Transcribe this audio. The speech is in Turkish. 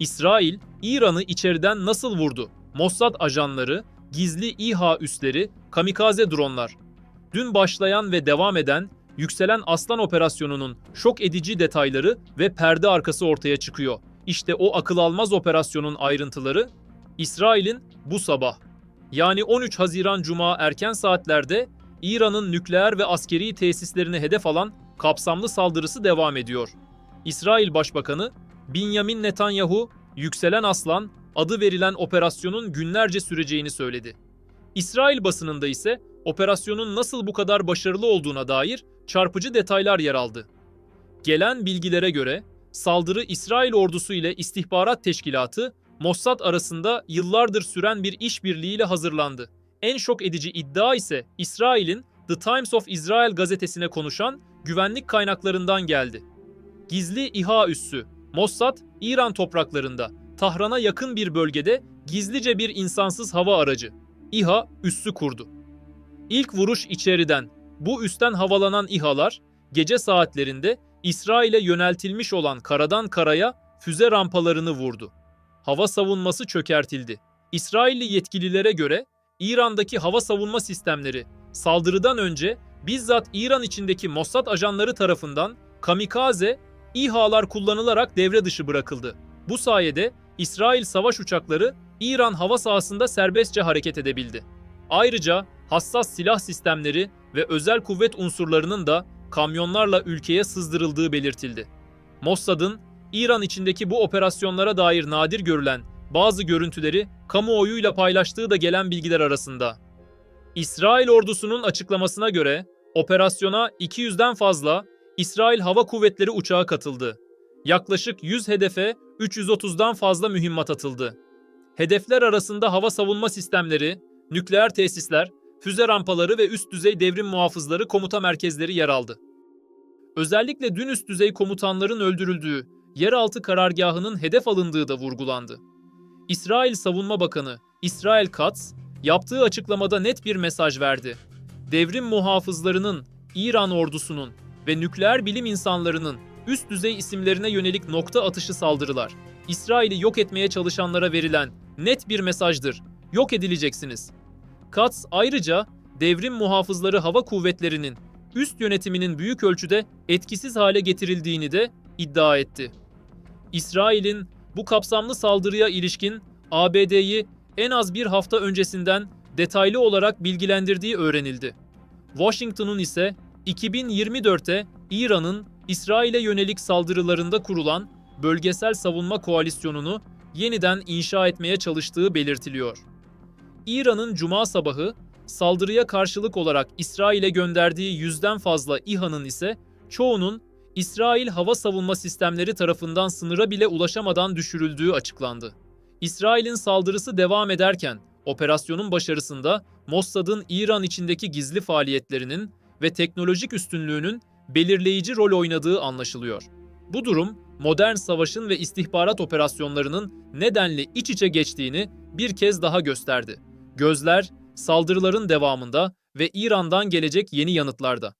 İsrail, İran'ı içeriden nasıl vurdu? Mossad ajanları, gizli İHA üsleri, kamikaze dronlar. Dün başlayan ve devam eden Yükselen Aslan operasyonunun şok edici detayları ve perde arkası ortaya çıkıyor. İşte o akıl almaz operasyonun ayrıntıları İsrail'in bu sabah yani 13 Haziran Cuma erken saatlerde İran'ın nükleer ve askeri tesislerini hedef alan kapsamlı saldırısı devam ediyor. İsrail Başbakanı Benjamin Netanyahu, Yükselen Aslan adı verilen operasyonun günlerce süreceğini söyledi. İsrail basınında ise operasyonun nasıl bu kadar başarılı olduğuna dair çarpıcı detaylar yer aldı. Gelen bilgilere göre saldırı İsrail ordusu ile istihbarat teşkilatı Mossad arasında yıllardır süren bir işbirliğiyle hazırlandı. En şok edici iddia ise İsrail'in The Times of Israel gazetesine konuşan güvenlik kaynaklarından geldi. Gizli İHA üssü Mossad, İran topraklarında Tahran'a yakın bir bölgede gizlice bir insansız hava aracı İHA üssü kurdu. İlk vuruş içeriden. Bu üstten havalanan İHA'lar gece saatlerinde İsrail'e yöneltilmiş olan karadan karaya füze rampalarını vurdu. Hava savunması çökertildi. İsrailli yetkililere göre İran'daki hava savunma sistemleri saldırıdan önce bizzat İran içindeki Mossad ajanları tarafından kamikaze İHA'lar kullanılarak devre dışı bırakıldı. Bu sayede İsrail savaş uçakları İran hava sahasında serbestçe hareket edebildi. Ayrıca hassas silah sistemleri ve özel kuvvet unsurlarının da kamyonlarla ülkeye sızdırıldığı belirtildi. Mossad'ın İran içindeki bu operasyonlara dair nadir görülen bazı görüntüleri kamuoyuyla paylaştığı da gelen bilgiler arasında. İsrail ordusunun açıklamasına göre operasyona 200'den fazla İsrail Hava Kuvvetleri uçağı katıldı. Yaklaşık 100 hedefe 330'dan fazla mühimmat atıldı. Hedefler arasında hava savunma sistemleri, nükleer tesisler, füze rampaları ve üst düzey devrim muhafızları komuta merkezleri yer aldı. Özellikle dün üst düzey komutanların öldürüldüğü, yeraltı karargahının hedef alındığı da vurgulandı. İsrail Savunma Bakanı İsrail Katz, yaptığı açıklamada net bir mesaj verdi. Devrim muhafızlarının, İran ordusunun ve nükleer bilim insanlarının üst düzey isimlerine yönelik nokta atışı saldırılar, İsrail'i yok etmeye çalışanlara verilen net bir mesajdır. Yok edileceksiniz. Katz ayrıca devrim muhafızları hava kuvvetlerinin üst yönetiminin büyük ölçüde etkisiz hale getirildiğini de iddia etti. İsrail'in bu kapsamlı saldırıya ilişkin ABD'yi en az bir hafta öncesinden detaylı olarak bilgilendirdiği öğrenildi. Washington'un ise 2024'te İran'ın İsrail'e yönelik saldırılarında kurulan bölgesel savunma koalisyonunu yeniden inşa etmeye çalıştığı belirtiliyor. İran'ın cuma sabahı saldırıya karşılık olarak İsrail'e gönderdiği yüzden fazla İHA'nın ise çoğunun İsrail hava savunma sistemleri tarafından sınıra bile ulaşamadan düşürüldüğü açıklandı. İsrail'in saldırısı devam ederken operasyonun başarısında Mossad'ın İran içindeki gizli faaliyetlerinin ve teknolojik üstünlüğünün belirleyici rol oynadığı anlaşılıyor. Bu durum modern savaşın ve istihbarat operasyonlarının nedenli iç içe geçtiğini bir kez daha gösterdi. Gözler saldırıların devamında ve İran'dan gelecek yeni yanıtlarda.